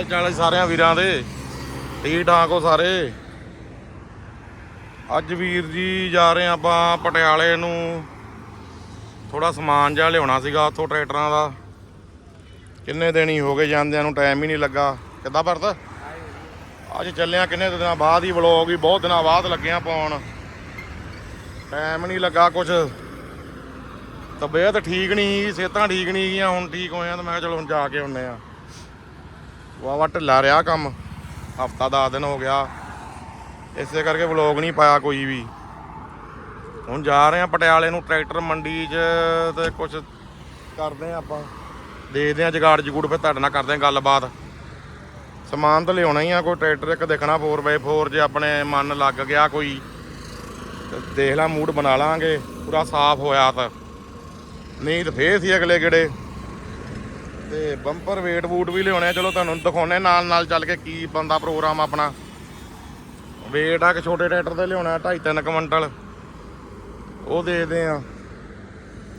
ਹਾਲ ਚਾਲ ਹੈ ਸਾਰਿਆਂ ਵੀਰਾਂ ਦੇ। ਠੀਕ ਠਾਕ ਹੋ ਸਾਰੇ। ਅੱਜ ਵੀਰ ਜੀ ਜਾ ਰਹੇ ਹਾਂ ਆਪਾਂ ਪਟਿਆਲੇ ਨੂੰ। ਥੋੜਾ ਸਮਾਨ ਜਿਹਾ ਲਿਆਉਣਾ ਸੀਗਾ ਉੱਥੋਂ ਟਰੈਕਟਰਾਂ ਦਾ। ਕਿੰਨੇ ਦਿਨ ਹੀ ਹੋ ਗਏ ਜਾਂਦਿਆਂ ਨੂੰ, ਟਾਈਮ ਹੀ ਨਹੀਂ ਲੱਗਾ। ਕਿੱਦਾਂ ਭਰਤ? ਅੱਜ ਚੱਲਿਆ ਕਿੰਨੇ ਦਿਨਾਂ ਬਾਅਦ ਹੀ ਵਲੋਗ ਵੀ, ਬਹੁਤ ਦਿਨਾਂ ਬਾਅਦ ਲੱਗਿਆ ਪਾਉਣ ਟਾਈਮ ਨਹੀਂ ਲੱਗਾ ਕੁਝ ਤਬੀਅਤ ਠੀਕ ਨਹੀਂ ਸੀ ਸਿਹਤਾਂ ਠੀਕ ਨਹੀਂ ਗਈਆਂ, ਹੁਣ ਠੀਕ ਹੋਇਆ ਆ ਤਾਂ ਮੈਂ ਕਿਹਾ ਚਲੋ ਹੁਣ ਜਾ ਕੇ ਆਉਂਦੇ ਆ ਵਾਵਾ ਢਿੱਲਾ ਰਿਹਾ ਕੰਮ। ਹਫਤਾ 10 ਦਿਨ ਹੋ ਗਿਆ। ਇਸੇ ਕਰਕੇ ਵਲੋਗ ਨਹੀਂ ਪਾਇਆ ਕੋਈ ਵੀ। ਹੁਣ ਜਾ ਰਹੇ ਆ ਪਟਿਆਲੇ ਨੂੰ ਟਰੈਕਟਰ ਮੰਡੀ 'ਚ ਤੇ ਕੁਝ ਕਰਦੇ ਆ ਆਪਾਂ। ਦੇਖਦੇ ਆ ਜਗਾੜ ਜਗੂੜ, ਫਿਰ ਤੁਹਾਡੇ ਨਾਲ ਕਰਦੇ ਆ ਗੱਲਬਾਤ। ਸਮਾਨ ਤਾਂ ਲਿਆਉਣਾ ਹੀ ਆ, ਕੋਈ ਟਰੈਕਟਰ ਇੱਕ ਦੇਖਣਾ 4x4 ਜੇ ਆਪਣੇ ਮਨ ਲੱਗ ਗਿਆ ਕੋਈ। ਦੇਖ ਲਾ, ਮੂਡ ਬਣਾ ਲਾਂਗੇ। ਪੂਰਾ ਸਾਫ਼ ਹੋਇਆ ਤਾਂ। ਨਹੀਂ ਤਾਂ ਫੇਰ ਸੀ ਅਗਲੇ ਗੇੜੇ। ਤੇ ਬੰਪਰ ਵੇਟ ਬੂਟ ਵੀ ਲਿਆਉਣੇ ਆ। ਚਲੋ ਤੁਹਾਨੂੰ ਦਿਖਾਉਣੇ ਨਾਲ ਨਾਲ ਚੱਲ ਕੇ ਕੀ ਬੰਦਾ ਪ੍ਰੋਗਰਾਮ ਆਪਣਾ। ਵੇਟ ਆ ਕਿ ਛੋਟੇ ਟਰੈਕਟਰ ਤੇ ਲਿਆਉਣਾ 2.5 3 ਕੁਇੰਟਲ। ਉਹ ਦੇਖਦੇ ਆ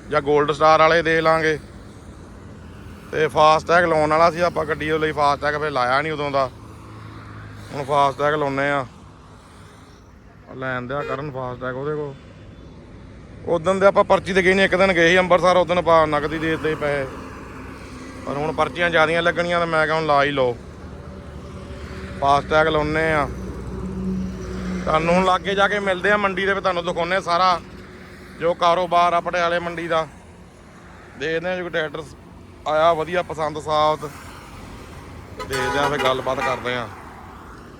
ਜਾਂ 골ਡ ਸਟਾਰ ਵਾਲੇ ਦੇ ਲਾਂਗੇ। ਤੇ ਫਾਸਟ ਟੈਗ ਲਾਉਣ ਵਾਲਾ ਸੀ ਆਪਾਂ ਗੱਡੀ ਦੇ ਲਈ ਫਾਸਟ ਟੈਗ ਫੇਰ ਲਾਇਆ ਨਹੀਂ ਉਦੋਂ ਦਾ। ਹੁਣ ਫਾਸਟ ਟੈਗ ਲਾਉਨੇ ਆ ਲੈਣ ਦਿਆ ਕਰਨ ਫਾਸਟ ਟੈਗ ਉਹਦੇ ਕੋਲ। ਉਦੋਂ ਦੇ ਆਪਾਂ ਪਰਚੀ ਤੇ ਗਏ ਨਹੀਂ, ਇੱਕ ਦਿਨ ਗਏ ਸੀ ਅੰਮ੍ਰਿਤਸਰ ਉਦੋਂ ਆਪਾਂ ਨਗਦੀ ਦੇ ਦਿੱਤੇ ਪੈਸੇ। ਪਰ ਹੁਣ ਪਰਚੀਆਂ ਜ਼ਿਆਦੀਆਂ ਲੱਗਣੀਆਂ ਤਾਂ ਮੈਂ ਕਿਹਾ ਲਾ ਹੀ ਲਓ। ਫਾਸਟ ਟੈਗ ਲਾਉਨੇ ਆ ਤੁਹਾਨੂੰ ਹੁਣ ਲਾਗੇ ਜਾ ਕੇ ਮਿਲਦੇ ਆ ਮੰਡੀ ਦੇ ਵਿੱਚ ਤੁਹਾਨੂੰ ਦਿਖਾਉਨੇ ਸਾਰਾ ਜੋ ਕਾਰੋਬਾਰ ਆ ਪਟਿਆਲੇ ਮੰਡੀ ਦਾ। ਦੇਖਦੇ ਆ ਜੋ ਟਰੈਕਟਰ ਆਇਆ ਵਧੀਆ ਪਸੰਦ ਸਾਫ਼। ਦੇਖਦੇ ਆ ਫਿਰ ਗੱਲਬਾਤ ਕਰਦੇ ਆ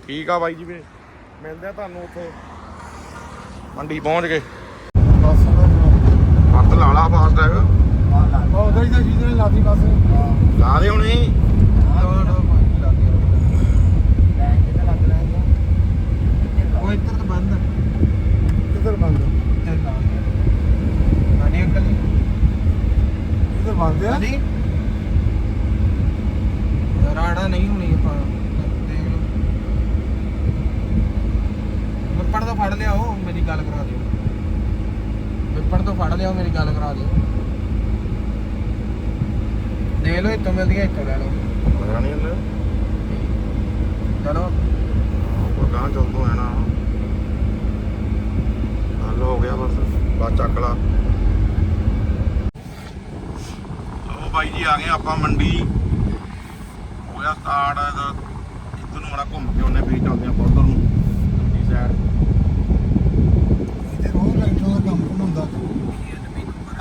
ਠੀਕ ਆ ਬਾਈ ਜੀ ਵੀ ਮਿਲਦੇ ਆ ਤੁਹਾਨੂੰ ਉੱਥੇ। ਮੰਡੀ ਪਹੁੰਚ ਗਏ। ਬਸ। ਹੱਥ ਲਾ ਲਾ ਫਾਸਟ ਟੈਗ ਉਹ ਉਧਰ ਹੀ ਤਾਂ ਨੇ ਲਾਦੀ ਬਸ। ਲਾ ਦੇ ਹੁਣੀ ਉਹ ਇੱਧਰ ਤਾਂ ਬੰਦ ਕਿੱਧਰ ਬੰਦ ਨਾਨੀ ਅੰਕਲ ਜੀ ਕਿੱਧਰ ਬੰਦ ਆ ਨਾਨੀ ਰਾੜਾ ਨਹੀਂ ਹੋਣੀ ਆਪਾਂ ਦੇਖ ਲਓ ਵਿਪੜ ਤੋਂ ਫੜ ਲਿਆਓ ਮੇਰੀ ਗੱਲ ਕਰਾ ਦਿਓ ਵਿਪੜ ਤੋਂ ਫੜ ਲਿਆਓ ਮੇਰੀ ਗੱਲ ਕਰਾ ਦਿਓ ਦੇ ਲਓ ਇੱਥੋਂ ਮਿਲਦੀਆਂ ਇੱਥੋਂ ਲੈ ਲਓ। ਪਤਾ ਨਹੀਂ ਹਲੇ ਚਲੋ। ਉਹ ਗਾਂ ਚੱਲ ਤੋਂ ਆਣਾ ਹੱਲ ਹੋ ਗਿਆ ਬਸ ਬਸ ਚੱਕ ਲਾ। ਲਓ ਬਾਈ ਜੀ ਆ ਗਏ ਆਪਾਂ ਮੰਡੀ। ਹੋਇਆ ਸਟਾਰਟ ਇੱਧਰ ਨੂੰ ਮੜਾ ਘੁੰਮ ਕੇ ਉਹਨੇ ਫੇਰ ਚੱਲਦੇ ਆਪਾਂ ਉਧਰ ਨੂੰ ਦੂਜੀ ਸਾਈਡ ਇਹਦੇ ਰੋਜ਼ ਲਾਈਟਾਂ ਦਾ ਕੰਮ ਹੁੰਦਾ।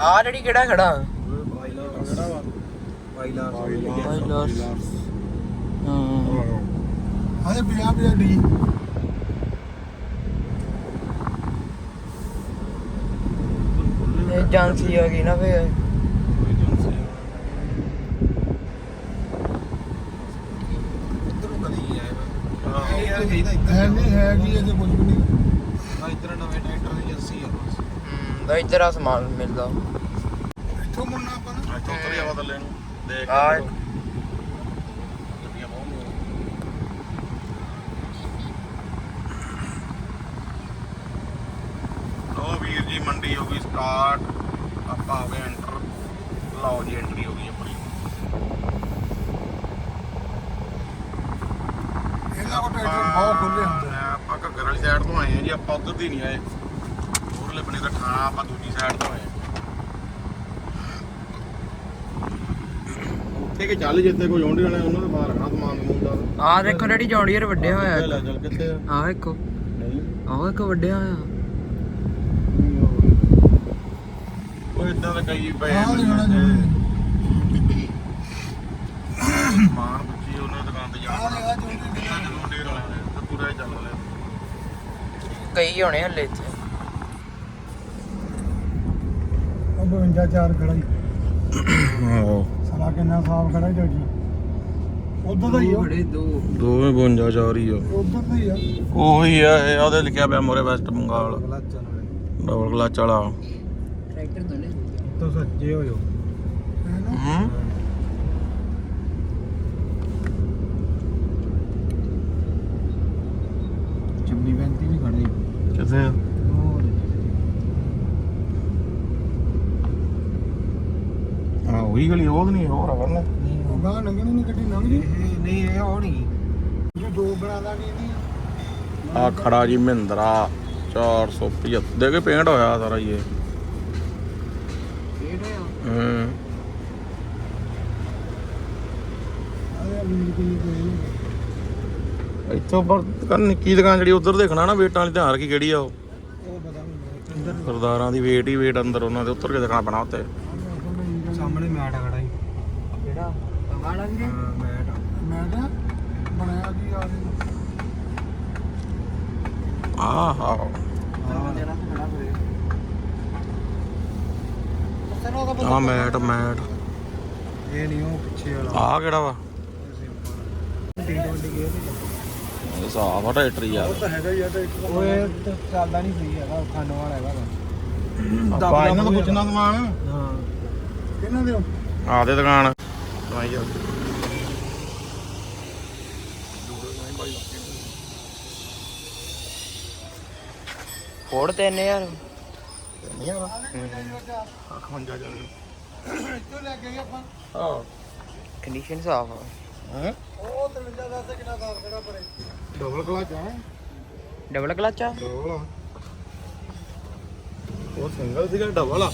ਆ ਜਿਹੜੀ ਕਿਹੜਾ ਖੜਾ? ਵਾਈਲਾਰ ਵਾਈਲਾਰਸ। ਹਾਂ। ਆਦੇ 50 50 ਡੀ। ਏਜੰਸੀ ਆ ਗਈ ਨਾ ਫੇ ਹੈ। ਨਹੀਂ ਹੈ ਕੀ ਇਹਦੇ ਕੁਝ ਵੀ ਨਹੀਂ। ਇੱਧਰ ਨਵੇਂ ਟਰੈਕਟਰ ਦੀ ਏਜੰਸੀ ਆ ਹੂੰ ਦਾ ਇੱਧਰ ਆ ਸਮਾਨ ਮਿਲਦਾ। ਇੱਥੋਂ ਮੁੜਨਾ ਆਪਾਂ ਨੂੰ। ਇੱਥੋਂ ਉਤਰ ਜਾਵਾ ਥੱਲੇ ਨੂੰ। ਲੋ ਵੀਰ ਜੀ ਮੰਡੀ ਹੋ ਗਈ ਸਟਾਰਟ ਆਪਾਂ ਹੋ ਗਏ ਐਂਟਰ ਲਓ ਜੀ ਐਂਟਰੀ ਹੋ ਗਈ ਆਪਣੀ। ਇਹਦਾ ਕੋ ਟਰੈਕਟਰ ਬਹੁਤ ਖੁੱਲੇ ਹੁੰਦੇ ਆ। ਆਪਾਂ ਘੱਗਰ ਵਾਲੀ ਸਾਈਡ ਤੋਂ ਆਏ ਆ ਜੀ ਆਪਾਂ ਉਧਰ ਦੀ ਨਹੀਂ ਆਏ। ਉਰਲੇ ਬਣੇ ਦਾ ਠਾਣਾ ਆਪਾਂ ਦੂਜੀ ਸਾਈਡ ਤੋਂ ਆਏ ਉੱਥੇ ਕਿ ਚੱਲ ਜਿੱਥੇ ਕੋਈ ਆਉਂਦੇ ਵਾਲੇ ਉਹਨਾਂ ਦੇ ਬਾਹਰ ਰੱਖਣਾ ਸਮਾਨ ਸਮੂਨ ਦਾ। ਆ ਦੇਖੋ ਡੈਡੀ ਜੌਂਡੀਅਰ ਵੱਡਿਆ ਹੋਇਆ ਚੱਲ ਕਿੱਥੇ ਆ? ਆ ਦੇਖੋ। ਨਹੀਂ। ਆਹ ਇੱਕ ਵੱਡਿਆ ਹੋਇਆ ਉਹ ਇਦਾਂ ਦਾ ਕਈ ਪਏ ਆਹ ਜੀ। ਮਾਨ ਬੱਚੀ ਉਹਨਾਂ ਦੁਕਾਨ ਤੇ ਜਾ ਆਹ ਦੇਖਾ ਜੋੜੀ ਜਦੋਂ ਡੇਰ ਵਾਲੇ ਤੇ ਪੂਰਾ ਹੀ ਚੱਲ ਰਿਹਾ। ਕਈ ਹੋਣੇ ਹੱਲੇ ਇੱਥੇ। ਉਹ 52 ਚਾਰ ਖੜਾ ਹੀ। ਆਹੋ। ਸਾਲਾ ਕਿੰਨਾ ਸਾਫ਼ ਖੜਾ ਜੋਜੀ ਉਧਰ ਦਾ ਹੀ ਆ। ਬੜੇ ਦੋ। ਦੋਵੇਂ 52 ਚਾਰ ਹੀ ਆ। ਉਧਰ ਦਾ ਹੀ ਆ। ਉਹੀ ਆ ਇਹ ਉਹਦੇ ਲਿਖਿਆ ਪਿਆ ਮੋਰੇ ਵੈਸਟ ਬੰਗਾਲ। ਡਬਲ ਕਲਚ ਵਾਲਾ। ਟਰੈਕਟਰ ਦੋਨੇ ਤੋਂ ਸੱਜੇ ਹੋ ਜਾਓ। ਹੂੰ ਚੰਬੀ ਬੈਂਤੀ ਵੀ ਖੜੇ। ਕਿੱਥੇ ਆ ਆ ਉਹੀ ਗਲੀ ਉਹ ਨਹੀਂ ਹੋਰ ਆ ਨਹੀਂ ਗਾਂ ਲੰਘਣੀ ਨਹੀਂ ਗੱਡੀ ਲੰਘ ਜੀ ਇਹ ਨਹੀਂ ਇਹ ਉਹ ਨਹੀਂ। ਜੇ ਦੋ ਬਣਾ ਦਾਂਗੇ ਇਹਦੀ। ਆ ਖੜਾ ਜੀ ਮਹਿੰਦਰਾ 475 ਦੇ ਕੇ ਪੇਂਟ ਹੋਇਆ ਸਾਰਾ ਇਹ। ਹੂੰ। ਇੱਥੋਂ ਪਰ ਕਰਨ ਨਿੱਕੀ ਦੁਕਾਨ ਜਿਹੜੀ ਉਧਰ ਦੇਖਣਾ ਨਾ ਵੇਟਾਂ ਵਾਲੀ ਧਿਆਨ ਰੱਖੀ ਕਿਹੜੀ ਆ ਉਹ। ਉਹ ਪਤਾ ਨਹੀਂ। ਅੰਦਰ ਸਰਦਾਰਾਂ ਦੀ ਵੇਟ ਹੀ ਵੇਟ ਅੰਦਰ ਉਹਨਾਂ ਦੇ ਉੱਤਰ ਕੇ ਦੇਖਣਾ ਪੈਣਾ ਉੱਤੇ ਸਾਹਮਣੇ ਮੈਟ ਖੜਾ ਹੀ ਕਿਹੜਾ? ਵਾਲਾ ਵੀਰੇ? ਮੈਟ ਮੈਂ ਤਾਂ ਬਣਾਇਆ ਕੀ ਆ ਆਹ। ਆਹ ਜਿਹੜਾ ਖੜਾ ਵੀਰੇ ਆ ਮੈਟ ਮੈਟ। ਇਹ ਨਹੀਂ ਉਹ ਪਿੱਛੇ ਵਾਲਾ। ਆ ਕਿਹੜਾ ਵਾ? ਟੀ 20 ਗੇਅਰ ਇਹ ਸਾਫ਼ ਆ ਟਰੈਕਟਰ ਯਾਰ ਉਹ ਤਾਂ ਹੈਗਾ ਉਹ ਇਹ ਤਾਂ ਚੱਲਦਾ ਨਹੀਂ ਸਹੀ ਹੈਗਾ ਖਾਣ ਵਾਲਾ ਹੈਗਾ। ਆਪਾਂ ਇਹਨਾਂ ਤੋਂ ਪੁੱਛਣਾ ਸਮਾਨ। ਹਾਂ। ਕਿਹਨਾਂ ਦੇ ਹੋ? ਆ ਦੇ ਦੁਕਾਨ। ਆਈ ਆ। ਫੋੜ 3000 ਖੰਜਾ ਜਾ ਇੱਥੋਂ ਲੈ ਕੇ ਗਏ ਆਪਾਂ। ਹਾਂ ਕੰਡੀਸ਼ਨ ਸਾਫ਼ ਆ। ਹੈ? ਉਹ 53 ਦੱਸ ਕਿੰਨਾ ਸਾਲ ਖੜਾ ਪਰੇ। ਡਬਲ ਕਲਚ ਆ। ਡਬਲ ਕਲਚ ਆ? ਡਬਲ ਆ। ਉਹ ਸਿੰਗਲ ਸੀਗਾ ਡਬਲ ਆ।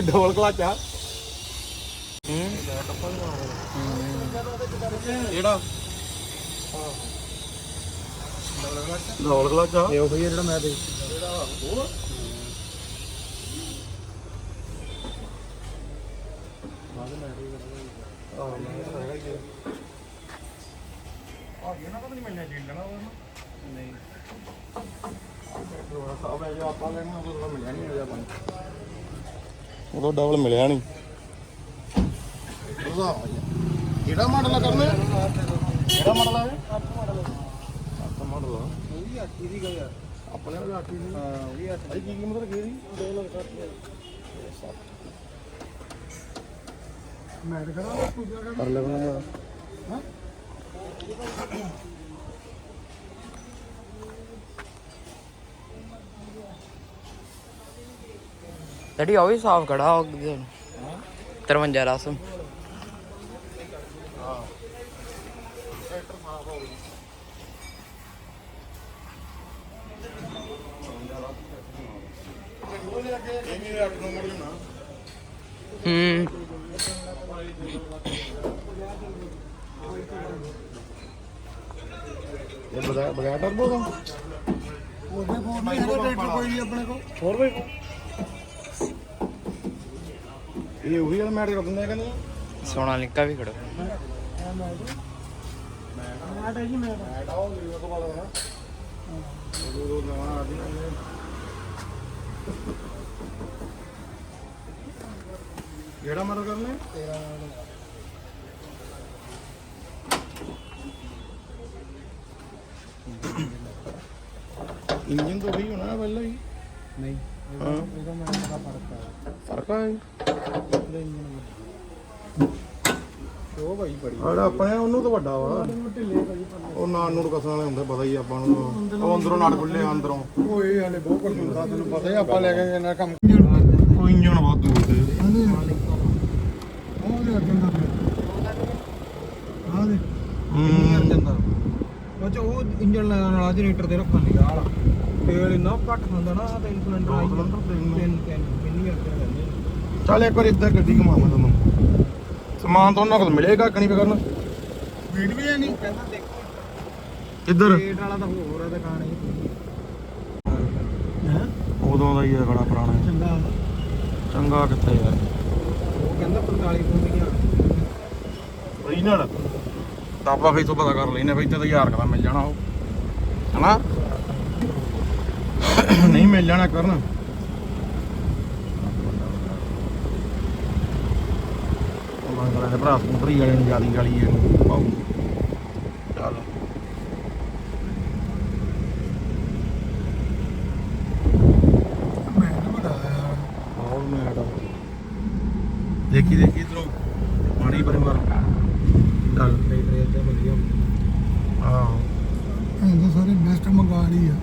ਡਬਲ ਕਲਚ ਆ। ਕਿਹੜਾ ਡਬਲ ਕਲਚ ਆ ਇਹ ਉਹ ਜਿਹੜਾ ਮੈਂ ਦੇ ਉਦੋਂ ਡਬਲ ਮਿਲਿਆ ਨਹੀਂ ਕਿਹੜਾ ਮਾਡਲ ਆ ਕਰਨੇ ਕਿਹੜਾ ਮਾਡਲ ਆ ਇਹ ਅੱਠ ਮਾਡਲ ਆ ਉਹ ਵੀ 8 ਦੀ ਗਿਆ ਆਪਣੇ ਵਾਲਾ ਅੱਠ ਹੀ ਹਾਂ ਉਹ ਵੀ 8 ਭਾਈ ਕੀ ਕੀਮਤ ਰੱਖੀ ਇਹਦੀ 2 ਲੱਖ ਮੈਂ ਤਾਂ ਖੜਾ ਪੂਜਾ ਕਰ ਕਰ ਲੈ ਬਣਾ ਡੈਡੀ ਉਹ ਵੀ ਸਾਫ਼ ਖੜਾ ਹੋ ਗਿਆ। 53 ਰਸਮ। ਹੂੰ। ਇਹ ਟਰਬੋ ਦਾ ਉਹਦੇ ਫੋਨ ਨਹੀਂ ਹੈਗਾ ਟਰੈਕਟਰ ਕੋਈ ਨਹੀਂ ਆਪਣੇ ਕੋਲ ਹੋਰ ਬਈ ਇਹ ਉਹੀ ਵਾਲਾ ਮੈਟ ਕਰ ਦਿੰਦੇ ਆ ਕਹਿੰਦੇ ਸੋਨਾ ਲਿੰਕਾ ਵੀ ਖੜਾ। ਆਟ ਹੈ ਜੀ ਮੈਂ ਮੈਟ ਆਓ ਵੀਡੀਓ ਤੋਂ ਬਾਅਦ ਨਾ ਉਹ ਨਵਾਂ ਆ ਕਿਹੜਾ ਮਾਡਲ ਕਰਨੇ ਇੰਜਨ ਤਾਂ ਉਹੀ ਹੋਣਾ ਪਹਿਲਾਂ ਹੀ? ਨਹੀਂ ਹਾਂ। ਇਹਦਾ ਮੈਂ ਫ਼ਰਕ ਆ। ਫ਼ਰਕ ਆ ਇਹਦਾ ਇੰਜਨ ਉਹ ਭਾਈ ਬੜੀ ਆੜਾ ਆਪਣੇ ਉਹਨੂੰ ਤਾਂ ਵੱਡਾ ਵਾ। ਢਿੱਲੇ ਪਰ ਉਹ ਨਾਲ ਨੂੜ ਕਸਣ ਵਾਲੇ ਹੁੰਦੇ ਪਤਾ ਹੀ ਆਪਾਂ ਨੂੰ ਉਹ ਅੰਦਰੋਂ ਨਟ ਖੁੱਲੇ ਆ ਅੰਦਰੋਂ। ਉਹ ਇਹ ਹਲੇ ਬਹੁਤ ਕੁਝ ਹੁੰਦਾ ਤੈਨੂੰ ਪਤਾ ਹੀ ਆ, ਆਪਾਂ ਲੈ ਕੇ ਜਾਣਾ ਕੰਮ। ਉਹ ਇੰਜਣ ਬਹੁਤ ਦੂਰ ਤੇ। ਉਹ ਦੇ ਅੱਗੇ ਦਾ ਆ ਦੇ ਜਾਂਦਾ। ਉਹ ਇੰਜਨ ਲਗਾਉਣ ਵਾਲਾ ਜਨਰੇਟਰ ਤੇ ਰੱਖਣ ਲਈ ਆਲਾ ਤੇਲ ਇੰਨਾ ਘੱਟ ਖਾਂਦਾ ਨਾ ਸਿਲੰਡਰ ਦੋ ਆਈ ਤਿੰਨ। ਨੂੰ। ਤਿੰਨ ਤਿੰਨ ਰੁਪਏ ਲੈਂਦੇ ਚੱਲ ਇੱਕ ਵਾਰ ਇੱਧਰ ਗੱਡੀ ਘੁਮਾਵਾਂ ਤੁਹਾਨੂੰ। ਸਮਾਨ ਤਾਂ ਉਹਨਾਂ ਕੋਲ ਮਿਲੇਗਾ ਕਣੀ ਵੀ ਕਰਨ ਵੀਡ ਵੀ ਹੈ ਨਹੀਂ ਕਹਿੰਦਾ ਦੇਖੋ ਇੱਧਰ ਰੇਟ ਵਾਲਾ ਤਾਂ ਹੋਰ ਆ ਦੁਕਾਨ ਇਹ। ਹੈ? ਉਦੋਂ ਦਾ ਹੀ ਆ ਖੜਾ ਪੁਰਾਣਾ ਚੰਗਾ। ਚੰਗਾ ਕਿੱਥੇ ਯਾਰ। ਉਹ ਕਹਿੰਦਾ 45 ਪੂੰਦੀਆਂ ਓਰੀਜਨਲ ਤਾਂ ਆਪਾਂ ਫੇਰ ਤੋਂ ਪਤਾ ਕਰ ਲੈਨੇ ਬਈ ਤੇ ਤਾਂ ਹਜ਼ਾਰ ਕਦਾ ਮਿਲ ਜਾਣਾ ਉਹ। ਹਨਾ? ਨਹੀਂ ਮਿਲ ਜਾਣਾ ਕਰਨ। ਭਰਾ ਸਕੂਟਰੀ ਵਾਲੇ ਨੂੰ ਜਿਆਦੀ ਗਾਲੀ ਇਹਨੂੰ ਪਾਉ ਚੱਲ। ਦੇਖੀ ਦੇਖੀ ਇਧਰੋਂ ਪਾਣੀ ਪਰ ਮਾਰ ਚੱਲ ਰੇਟ ਤੇ ਵਧੀਆ ਆਹੋ ਇਹ ਤਾਂ ਸਾਰੇ ਬੈਸਟ ਮੰਗਾ ਲਈ ਆ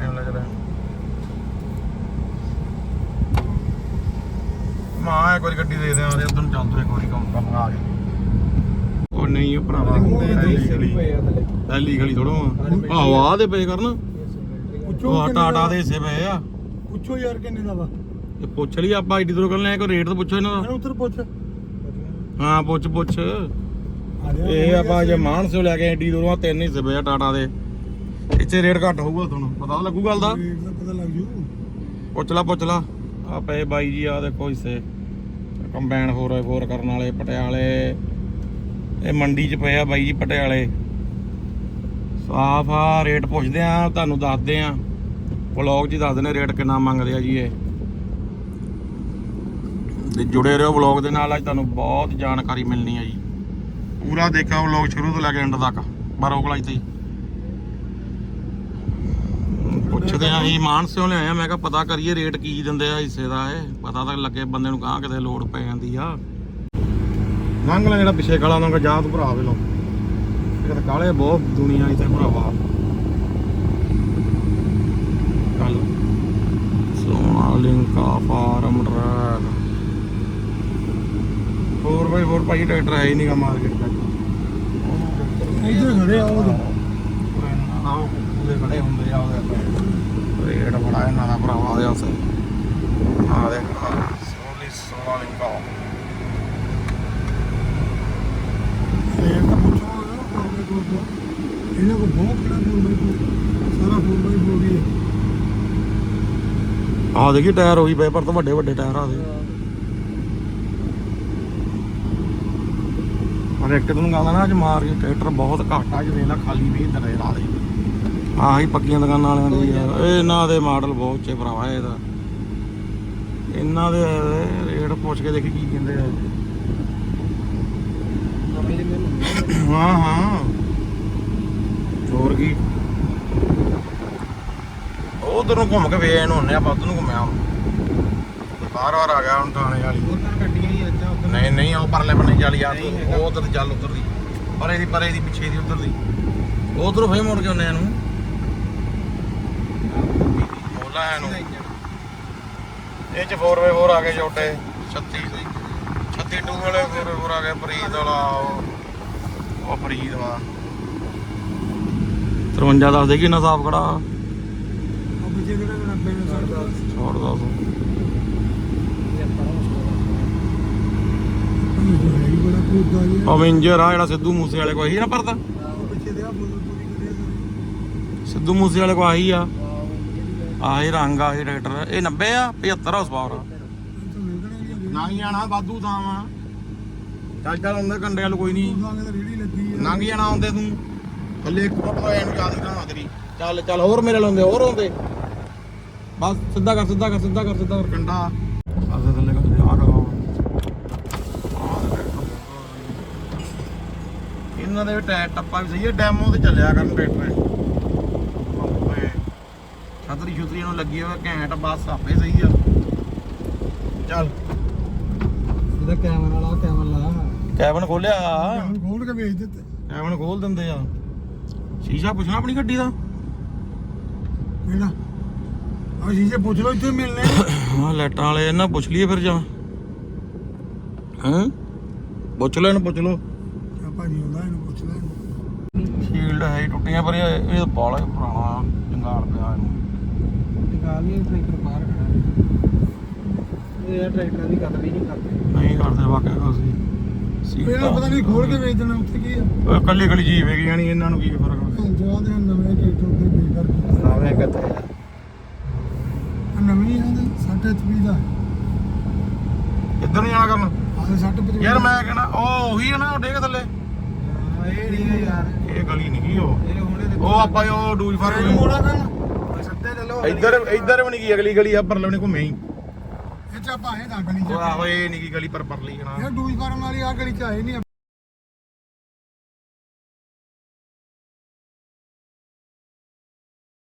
ਐਂ ਲੱਗ ਰਿਹਾ ਮਾਂ ਇੱਕ ਵਾਰੀ ਗੱਡੀ ਦੇ ਦੇ ਆਰੇ ਉਧਰ ਨੂੰ ਚੱਲ ਤੂੰ ਇੱਕ ਵਾਰੀ ਕੰਮ ਕੰਮ ਆ ਕੇ ਨਹੀਂ ਉਹ ਭਰਾਵਾ ਐਲੀ ਗਲੀ ਥੋੜੋ ਆਹੋ ਆ ਦੇ ਪਏ ਕਰਨ। ਪੁੱਛੋ ਟਾਟਾ ਦਾ? ਹਿੱਸੇ ਪਏ ਆ। ਪੁੱਛੋ ਯਾਰ ਕਿੰਨੇ ਦਾ ਵਾ। ਇਹ ਪੁੱਛ ਲਈ ਆਪਾਂ ਆਈਡੀ ਤੋਂ ਕਰ ਲੈ ਕੋਈ ਰੇਟ ਤਾਂ ਪੁੱਛੋ ਇਹਨਾਂ ਦਾ। ਉੱਧਰ ਪੁੱਛ। ਹਾਂ ਪੁੱਛ ਪੁੱਛ। ਇਹ ਹੋ ਆਪਾਂ ਜੇ ਮਾਨਸੋ ਲੈ ਕੇ ਐਡੀ ਦੂਰੋਂ ਤਿੰਨ ਹਿੱਸੇ ਪਏ ਆ ਟਾਟਾ ਦੇ। ਇੱਥੇ ਰੇਟ ਘੱਟ ਹੋਊਗਾ ਤੁਹਾਨੂੰ। ਪਤਾ ਤਾਂ ਲੱਗੂ ਗੱਲ ਦਾ। ਪਤਾ ਲੱਗ ਜੂ। ਪੁੱਛ ਲਾ ਪੁੱਛ ਲਾ। ਆ ਪਏ ਬਾਈ ਜੀ ਆ ਦੇਖੋ ਹਿੱਸੇ। ਕੰਬਾਈਨ 4x4 ਕਰਨ ਵਾਲੇ ਪਟਿਆਲੇ। ਇਹ ਮੰਡੀ 'ਚ ਪਏ ਆ ਬਾਈ ਜੀ ਪਟਿਆਲੇ। ਸਾਫ਼ ਆ, ਰੇਟ ਪੁੱਛਦੇ ਆ, ਤੁਹਾਨੂੰ ਦੱਸਦੇ ਆ। ਵਲੌਗ 'ਚ ਹੀ ਦੱਸਦੇ ਰੇਟ ਕਿੰਨਾ ਮੰਗਦੇ ਆ ਜੀ ਇਹ। ਤੇ ਜੁੜੇ ਰਹੋ ਵਲੌਗ ਦੇ ਨਾਲ, ਅੱਜ ਤੁਹਾਨੂੰ ਬਹੁਤ ਜਾਣਕਾਰੀ ਮਿਲਣੀ ਆ ਜੀ। ਪੂਰਾ ਦੇਖਿਓ ਵਲੌਗ ਸ਼ੁਰੂ ਤੋਂ ਲੈ ਕੇ ਐਂਡ ਤੱਕ, ਬਾਰੋ ਕਲਾਈ ਹੀ। ਪੁੱਛਦੇ ਆ, ਅਸੀਂ ਮਾਨਸਿਓ ਲਿਆਏ ਮੈਂ ਕਿਹਾ ਪਤਾ ਕਰੀਏ ਰੇਟ ਕੀ ਦਿੰਦੇ ਆ ਹਿੱਸੇ ਦਾ ਇਹ। ਪਤਾ ਤਾਂ ਲੱਗੇ ਬੰਦੇ ਨੂੰ ਕਹਾਂ ਕਿਤੇ ਲੋੜ ਪੈ ਜਾਂਦੀ ਆ। ਲੰਘ ਲੈ ਜਿਹੜਾ ਪਿੱਛੇ ਕਾਲਾ ਉਹਨਾਂ ਜਾ ਤੂੰ ਭਰਾ ਵੇਲੋ। ਇਹ ਤਾਂ ਕਾਲੇ ਬਹੁਤ ਦੁਨੀਆ ਇੱਥੇ ਭਰਾਵਾ। ਕੱਲ ਸੋਨਾ ਲਿੰਕਾ ਫਾਰਮ ਟਰੈਕ। 4x4 ਭਾਈ ਟਰੈਕਟਰ ਹੈ ਹੀ ਨਹੀਂਗਾ ਮਾਰਕੀਟ ਦਾ ਇੱਧਰ ਖੜੇ ਆ ਉਹ ਦੇਖੋ। ਆਹ ਉਹਦੇ ਖੜੇ ਹੁੰਦੇ ਆ ਉਹਦੇ ਰੇਟ ਬੜਾ ਇਹਨਾਂ ਦਾ ਭਰਾਵਾ ਦੇ ਉਸੇ ਆ ਦੇ ਸੋਲੀ ਸੋਲਾ ਲਿੰਕਾ ਰੇਟ ਦਾ ਪੁੱਛੋ ਨਾ ਕੋਲ ਤੋਂ ਇਹਨਾਂ ਕੋ ਬਹੁਤ ਕਿਹੜਾ ਫੋਨ ਬਾਈ ਸਾਰਾ ਫੋਨ ਬਾਈ ਹੋ ਗਈ ਆ ਦੇਖੀ ਟਾਇਰ ਹੋਈ ਪਏ ਪਰ ਤਾਂ ਵੱਡੇ ਵੱਡੇ ਟਾਇਰ ਆ ਦੇ ਪਰ ਇੱਕ ਤੁਹਾਨੂੰ ਗੱਲ ਨਾ ਅੱਜ ਮਾਰ ਕੇ ਟਰੈਕਟਰ ਬਹੁਤ ਘੱਟ ਆ ਜਿਹੜੇ ਨਾ ਖਾਲੀ ਵੀ ਤਰੇ ਲਾ ਦੇ। ਆਹੀ ਪੱਕੀਆਂ ਦੁਕਾਨਾਂ ਵਾਲਿਆਂ ਦੀ ਇਹ ਇਹਨਾਂ ਦੇ ਮਾਡਲ ਬਹੁਤ ਉੱਚੇ ਭਰਾਵਾ ਇਹਦਾ ਇਹਨਾਂ ਦੇ ਰੇਟ ਪੁੱਛ ਕੇ ਦੇਖੀ ਕੀ ਕਹਿੰਦੇ ਆ। ਹਾਂ ਹਾਂ। ਹੋਰ ਕੀ? ਉਧਰ ਨੂੰ ਘੁੰਮ ਕੇ ਵੇ ਇਹਨੂੰ ਹੁੰਨੇ ਆਪਾਂ ਉਧਰ ਨੂੰ ਘੁੰਮਿਆ ਬਾਰ ਬਾਰ ਆ ਗਿਆ ਹੁਣ ਥਾਣੇ ਵਾਲੀ। ਤਾਂ ਗੱਡੀਆਂ ਹੀ ਅੱਛਾ ਉੱਧਰ ਨਹੀਂ ਨਹੀਂ ਉਹ ਪਰਲੇ ਬੰਨੇ ਚੱਲ ਨਹੀਂ ਤੂੰ ਉਧਰ ਚੱਲ ਉਧਰ ਦੀ। ਪਰੇ ਦੀ ਪਰੇ ਦੀ ਪਿੱਛੇ ਦੀ ਉਧਰ ਦੀ। ਉਧਰੋਂ ਫੇਰ ਮੁੜ ਕੇ ਉਹਨੇ ਇਹਨੂੰ। ਮੋਲਾ ਇਹਨੂੰ। ਇਹ ਚ 4x4 ਆ ਗਏ ਛੋਟੇ। 36 36 ਟੂ ਵਾਲੇ 4x4 ਆ ਗਏ। ਪ੍ਰੀਤ ਵਾਲਾ ਉਹ ਉਹ ਪ੍ਰੀਤ ਵਾ 53 ਦੱਸ ਦੇ ਕਿੰਨਾ ਸਾਫ਼ ਖੜਾ? ਉਹ ਪਿੱਛੇ ਕਿਹੜਾ 90 ਨੇ। ਛੋੜ ਦੱਸ। ਅਵੈਂਜਰ ਆ ਜਿਹੜਾ ਸਿੱਧੂ ਮੂਸੇ ਵਾਲੇ ਨਾ ਪਰਦਾ? ਕਰੀ ਸਿੱਧੂ ਮੂਸੇ ਵਾਲੇ ਕੋ ਆਹੀ ਆ। ਆਹੀ ਰੰਗ ਆ ਇਹ ਟਰੈਕਟਰ। ਇਹ 90 ਆ 75 ਹਾਰਸ ਪਾਵਰ ਆ। ਨਿਕਲਣੇ ਵੀ ਲੰਘ ਜਾਣਾ ਵਾਧੂ ਥਾਂ ਵਾ। ਚੱਲ ਕੰਡੇ ਵਾਲ ਕੋਈ ਨਹੀਂ। ਲੰਘ ਜਾਣਾ ਆਉਂਦੇ ਤੂੰ। ਥੱਲੇ ਇੱਕ ਫੁੱਟ ਐਨੂੰ ਜ਼ਿਆਦਾ ਥਾਂ ਤੇਰੀ। ਚੱਲ ਚੱਲ ਹੋਰ ਮੇਰੇ ਲਾਉਂਦੇ ਹੋਰ ਆਉਂਦੇ। ਬਸ ਸਿੱਧਾ ਕਰ ਸਿੱਧਾ ਕਰ ਸਿੱਧਾ ਕਰ ਸਿੱਧਾ ਕਰ। ਕੰਡਾ। ਆਸੇ ਥੱਲੇ ਕਰ ਆ ਕਰੋ। ਇਹਨਾਂ ਦੇ ਟਾਇਰ ਟੱਪਾ ਵੀ ਸਹੀ ਹੈ ਡੈਮੋ ਤੇ ਚੱਲਿਆ ਕਰਨ ਟਰੈਕਟਰ ਛਤਰੀ ਛੁਤਰੀ ਨੂੰ ਲੱਗੀ ਹੋਵੇ ਘੈਂਟ ਬਸ ਆਪੇ ਸਹੀ ਆ। ਚੱਲ। ਇਹਦਾ ਕੈਮਰਾ ਵਾਲਾ ਕੈਮਰਾ ਲਾ ਕੈਬਨ ਖੋਲਿਆ। ਖੋਲ ਕੇ ਵੇਚ ਦਿੱਤੇ। ਕੈਬਨ ਖੋਲ ਦਿੰਦੇ ਆ। ਸ਼ੀਸ਼ਾ ਪੁੱਛਣਾ ਆਪਣੀ ਗੱਡੀ ਦਾ? ਕਿਹੜਾ ਆ ਸ਼ੀਸ਼ੇ ਪੁੱਛ ਲਓ ਇੱਥੇ ਮਿਲਨੇ ਆ। ਹਾਂ ਲਾਈਟਾਂ ਵਾਲੇ ਇਹਨਾਂ ਪੁੱਛ ਲਈਏ ਫਿਰ ਜਾ। ਹਾਂ? ਪੁੱਛ ਲਓ ਇਹਨੂੰ ਪੁੱਛ ਲਓ। ਆ ਭਾਜੀ ਹੁੰਦਾ ਇਹਨੂੰ ਪੁੱਛ ਲੈ। ਸ਼ੀਲਡ ਹੈ ਹੀ ਟੁੱਟੀਆਂ ਪਰ ਇਹ ਇਹ ਬਾਲਾ ਹੀ ਪੁਰਾਣਾ ਜੰਗਾਲ ਪਿਆ ਇਹਨੂੰ। ਨਿਕਾਲ ਲਈ ਟਰੈਕਟਰ ਬਾਹਰ ਖੜਾ ਇਹ ਯਾਰ ਟਰੈਕਟਰਾਂ ਦੀ ਕਦਰ ਹੀ ਨਹੀਂ ਕਰਦੇ। ਨਹੀਂ ਕਰਦੇ ਵਾਕਿਆ ਅਸੀਂ। ਇਹਨਾਂ ਪਤਾ ਨਹੀਂ ਖੋਲ ਕੇ ਵੇਚ ਦੇਣਾ ਉੱਥੇ ਕੀ ਆ? ਕੱਲੀ ਕੱਲੀ ਜੀਵ ਹੈਗੀ ਜਾਣੀ ਇਹਨਾਂ ਨੂੰ ਕੀ ਫ਼ਰਕ ਆ? ਜਵਾ ਦੇ ਨਵੇਂ ਟਰੈਕਟਰ ਉੱਤੇ ਬੇਕਾਰ ਕੀਤਾ। ਨਵੇਂ ਕਿੱਥੇ ਆ। ਆ ਨਵੀਂ ਆ ਤੇ 60 HP ਦਾ। ਇੱਧਰ ਨੂੰ ਜਾਣਾ ਕਰਨ? ਆ 60 55 ਯਾਰ ਮੈਂ ਕਹਿੰਦਾ ਉਹ ਉਹੀ ਹੈ ਨਾ ਉਹ ਡੇਗ ਥੱਲੇ। ਇਹ ਨਹੀਂ ਹੈ ਯਾਰ। ਇਹ ਗਲੀ ਨਹੀਂ ਗਈ ਉਹ। ਇਹ ਹੁਣੇ ਦੇ ਉਹ ਆਪਾਂ ਉਹ ਡੂਜ ਫਾਰ ਮੋੜਾ ਕਰ ਸੱਤੇ ਲੈ ਲਓ। ਇੱਧਰ ਇੱਧਰ ਵੀ ਨਹੀਂ ਗਈ ਅਗਲੀ ਗਲੀ ਆ ਪਰਲੇ ਨੇ ਘੁੰਮੇ ਹੀ। ਚ ਆਪਾਂ ਤਾਂ ਗਲੀ ਉਹ ਚ ਆਹੋ ਇਹ ਨਹੀਂ ਗਲੀ ਪਰ ਪਰਲੀ ਜਣਾ ਇਹ ਦੂਜੀ ਫਾਰਮ ਵਾਲੀ ਆ ਗਲੀ ਚ ਆਏ ਨਹੀਂ